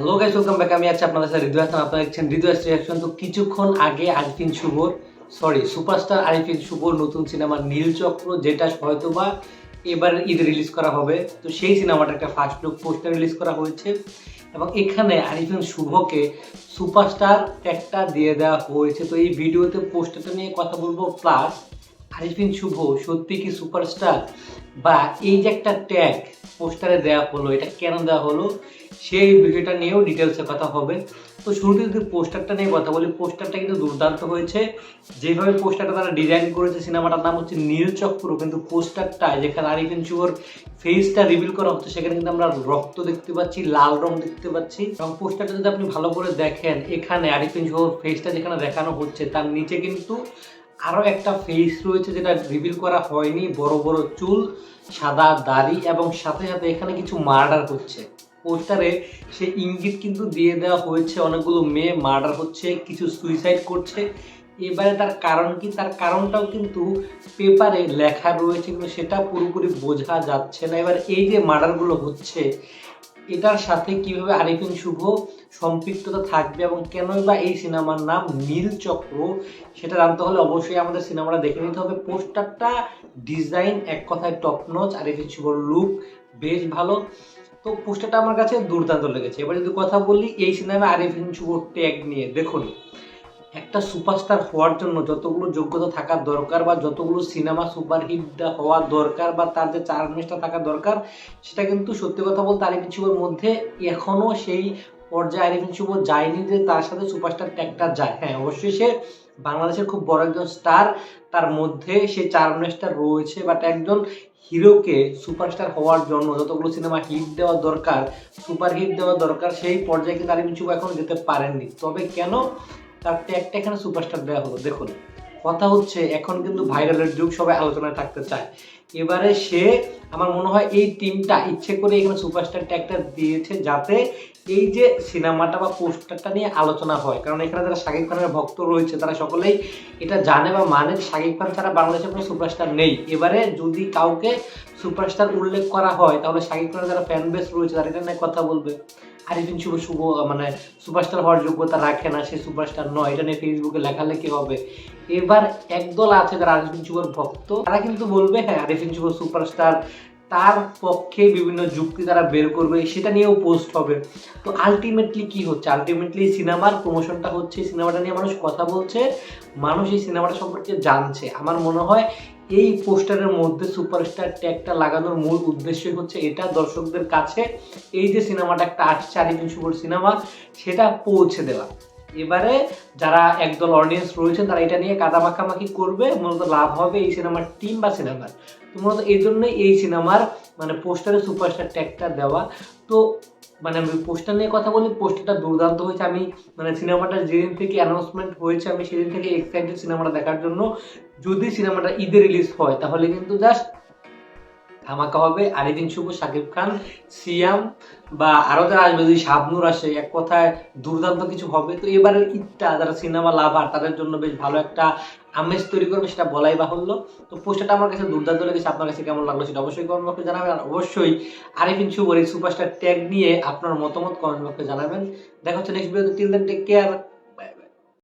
Hello guys welcome back আমি আছি আপনাদের সাথে হৃদয় হাসান আপনারা দেখছেন হৃদয় রিয়াকশন তো কিছুক্ষণ আগে আরিফিন শুভর সরি সুপারস্টার আরিফিন শুভর নতুন সিনেমা নীলচক্র যেটা হয়তোবা এবার ঈদ রিলিজ করা হবে। তো সেই সিনেমাটা একটা ফার্স্ট লুক পোস্টার রিলিজ করা হয়েছে। এবং এখানে আরিফিন শুভকে সুপারস্টার ট্যাগটা দিয়ে দেওয়া হয়েছে। তো এই ভিডিওতে পোস্টারটা নিয়ে কথা বলব। প্লাস আরিফিন শুভ, সত্যি কি সুপারস্টার? বা এই যে একটা ট্যাগ পোস্টারে দেওয়া হলো, এটা কেন দেওয়া হলো? সেই বিষয়টা নিয়েও ডিটেলসে কথা হবে। তো শুরুতে যদি পোস্টারটা নিয়ে কথা বলি পোস্টারটা কিন্তু দুর্দান্ত হয়েছে। যেভাবে পোস্টারটা তারা ডিজাইন করেছে, সিনেমাটার নাম হচ্ছে নীলচক্র কিন্তু পোস্টারটা যেখানে আরিফিন শুভর ফেসটা রিভিল করা হচ্ছে, সেখানে কিন্তু আমরা রক্ত দেখতে পাচ্ছি, লাল রং দেখতে পাচ্ছি। এবং পোস্টারটা যদি আপনি ভালো করে দেখেন, এখানে আরিফিন শুভর ফেসটা যেখানে দেখানো হচ্ছে, তার নিচে কিন্তু আরও একটা ফেস রয়েছে যেটা রিভিল করা হয়নি, বড় বড় চুল, সাদা দাড়ি এবং সাথে সাথে এখানে কিছু মার্ডার হচ্ছে। পোস্টারে সে ইঙ্গিত কিন্তু দিয়ে দেওয়া হয়েছে, অনেকগুলো মেয়ে মার্ডার হচ্ছে, কিছু সুইসাইড করছে। এবারে তার কারণ কি? তার কারণটাও কিন্তু পেপারে লেখা রয়েছে, কিন্তু সেটা পুরোপুরি বোঝা যাচ্ছে না। এবার এই যে মার্ডারগুলো হচ্ছে এটার সাথে কীভাবে আরিফিন শুভ সম্পৃক্ততা থাকবে এবং কেনই বা এই সিনেমার নাম নীল চক্র, সেটা জানতে হলে অবশ্যই আমাদের সিনেমাটা দেখে নিতে হবে। পোস্টারটা ডিজাইন এক কথায় টপ নচ আরিফিন শুভর লুক বেশ ভালো। তো পোস্টারটা আমার কাছে দুর্দান্ত লেগেছে। এবার যদি কথা বলি, এই সিনেমায় আরিফিন শুভর ট্যাগ নিয়ে, দেখুন। একটা সুপারস্টার হওয়ার জন্য যতগুলো যোগ্যতা থাকা দরকার বা যতগুলো সিনেমা সুপারহিট হওয়া দরকার বা তার যে চার মিনিসটা থাকা দরকার, সেটা কিন্তু সত্যি কথা বলতে আরিফিন শুভর মধ্যে এখনও সেই পর্যায়ে আরিফিন শুভ যায়নি যে তার সাথে সুপারস্টার ট্যাগটা যায়। হ্যাঁ অবশ্যই সে বাংলাদেশের খুব বড় একজন স্টার তার মধ্যে সে চার মিনিসটা রয়েছে বাট একজন হিরোকে সুপারস্টার হওয়ার জন্য যতগুলো সিনেমা হিট দেওয়া দরকার সুপার হিট দেওয়া দরকার, সেই পর্যায়ে কিন্তু আরিফিন শুভ এখনও যেতে পারেননি। তবে কেন? তার ট্যাগটা এখানে সুপারস্টার দেওয়া হলো, দেখুন। কথা হচ্ছে, এখন কিন্তু ভাইরালের যুগ, সবাই আলোচনায় থাকতে চায়। এবারে সে, আমার মনে হয় এই টিমটা ইচ্ছে করে এখানে সুপারস্টার ট্যাগটা দিয়েছে যাতে এই যে সিনেমাটা বা পোস্টারটা নিয়ে আলোচনা হয়। কারণ এখানে যারা শাকিব খানের ভক্ত রয়েছে, তারা সকলেই এটা জানে বা মানে শাকিব খান ছাড়া বাংলাদেশে কোনো সুপারস্টার নেই। এবারে যদি কাউকে সুপারস্টার উল্লেখ করা হয়, তাহলে শাকিব খানের যারা ফ্যান বেস রয়েছে, তারা এটা নিয়ে কথা বলবে। আরিফিন শুভ শুভ মানে সুপারস্টার হওয়ার যোগ্যতা রাখে না, সে সুপারস্টার নয়, এটা নিয়ে ফেসবুকে লেখালেখি হবে। এবার একদল আছে যারা আরিফিন শুভর ভক্ত, তারা কিন্তু বলবে হ্যাঁ আরিফিন শুভ সুপারস্টার তার পক্ষে বিভিন্ন যুক্তি তারা বের করবে, সেটা নিয়েও পোস্ট হবে তো আলটিমেটলি কি হচ্ছে? আলটিমেটলি সিনেমার প্রমোশনটা হচ্ছে সিনেমাটা নিয়ে মানুষ কথা বলছে, মানুষ এই সিনেমাটা সম্পর্কে জানছে। আমার মনে হয় এই পোস্টারের মধ্যে সুপারস্টার ট্যাগটা লাগানোর মূল উদ্দেশ্যই হচ্ছে এটা, দর্শকদের কাছে এই যে সিনেমাটা একটা আরিফিন শুভর সিনেমা সেটা পৌঁছে দেওয়া। এবারে যারা একদল অডিয়েন্স রয়েছেন, তারা এটা নিয়ে কাদা মাখামাখি করবে। মূলত লাভ হবে এই সিনেমার টিম বা সিনেমার। তো মূলত এই জন্যই এই সিনেমার মানে পোস্টারে সুপারস্টার ট্যাগটা দেওয়া। তো মানে আমি পোস্টার নিয়ে কথা বলি পোস্টারটা দুর্দান্ত হয়েছে। আমি মানে সিনেমাটা যেদিন থেকে অ্যানাউন্সমেন্ট হয়েছে, আমি সেদিন থেকে এক্সাইটেড সিনেমাটা দেখার জন্য। যদি সিনেমাটা ঈদে রিলিজ হয়, তাহলে কিন্তু জাস্ট ধামাকা হবে। আরিদিন শুভ শাকিব খান, সিয়াম বা আরও যারা আসবে, যদি শাবনুর আসে, এক কথায় দুর্দান্ত কিছু হবে। তো এবারের ঈদটা যারা সিনেমা লাভার তাদের জন্য বেশ ভালো একটা আমেজ তৈরি করবে, সেটা বলাই বাহুল্য। তো পোস্টারটা আমার কাছে দুর্দান্ত লেগেছে, আপনার কাছে কেমন লাগল সেটা অবশ্যই কমেন্ট বক্সে জানাবেন। আর অবশ্যই আরিফিন শুভর এই সুপারস্টার ট্যাগ নিয়ে আপনার মতামত কমেন্ট বক্সে জানাবেন। দেখা হচ্ছে নেক্সট ভিডিওতে টিল দেন টেক কেয়ার